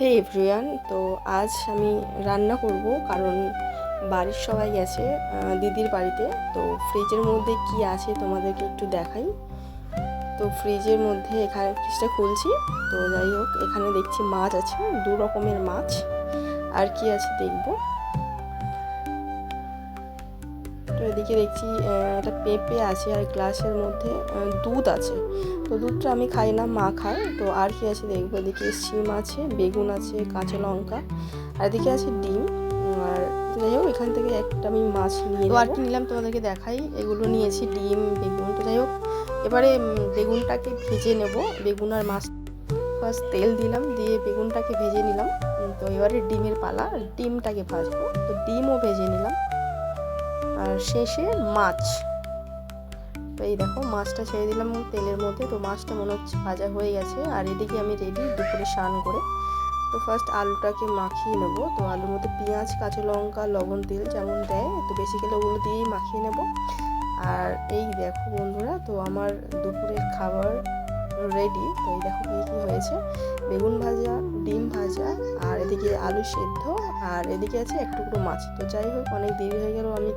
হে everyone তো আজ আমি রান্না করব কারণ বাড়ির সবাই গেছে দিদির বাড়িতে। তো ফ্রিজের মধ্যে কি আছে তোমাদেরকে একটু দেখাই। তো ফ্রিজের মধ্যে এখানে ফ্রিজটা খুলছি। তো যাই হোক, এখানে দেখছি মাছ আছে, দু রকমের মাছ। আর কি আছে দেখব। তো এদিকে দেখছি একটা পেঁপে আছে আর গ্লাসের মধ্যে দুধ আছে। তো দুধটা আমি খাই না মা খায়। তো আর কি আছে দেখব? এদিকে সিম আছে বেগুন আছে কাঁচা লঙ্কা। আর এদিকে আছে ডিম। আর যাই হোক এখান থেকে একটা আমি মাছ নিয়ে তো আর কি নিলাম তোমাদেরকে দেখাই। এগুলো নিয়েছি ডিম বেগুন। তো যাই হোক এবারে বেগুনটাকে ভেজে নেব। বেগুন আর মাছ ফার্স্ট তেল দিলাম দিয়ে বেগুনটাকে ভেজে নিলাম। তো এবারে ডিমের পালা। ডিমটাকে ভাজবো। তো ডিমও ভেজে নিলাম। শেষে মাছ। তো এই দেখো, মাছটা ছেড়ে দিলাম তেলের মধ্যে। তো মাছটা মনে হচ্ছে ভাজা হয়ে গেছে। আর এদিকে আমি রেডি দুপুরে স্নান করে। তো ফার্স্ট আলুটাকে মাখিয়ে নেব। তো আলুর মধ্যে পেঁয়াজ, কাঁচা লঙ্কা, লবণ, তেল যেমন দেয়, তো বেশি গেলে ওগুলো দিয়েই মাখিয়ে নেব। আর এই দেখো বন্ধুরা, তো আমার দুপুরের খাবার রেডি তো এই দেখো কী কী হয়েছে। বেগুন ভাজা, ডিম ভাজা, আর এদিকে আলু সেদ্ধ, আর এদিকে আছে এক মাছ। তো যাই হোক, অনেক দেরি হয়ে গেল, আমি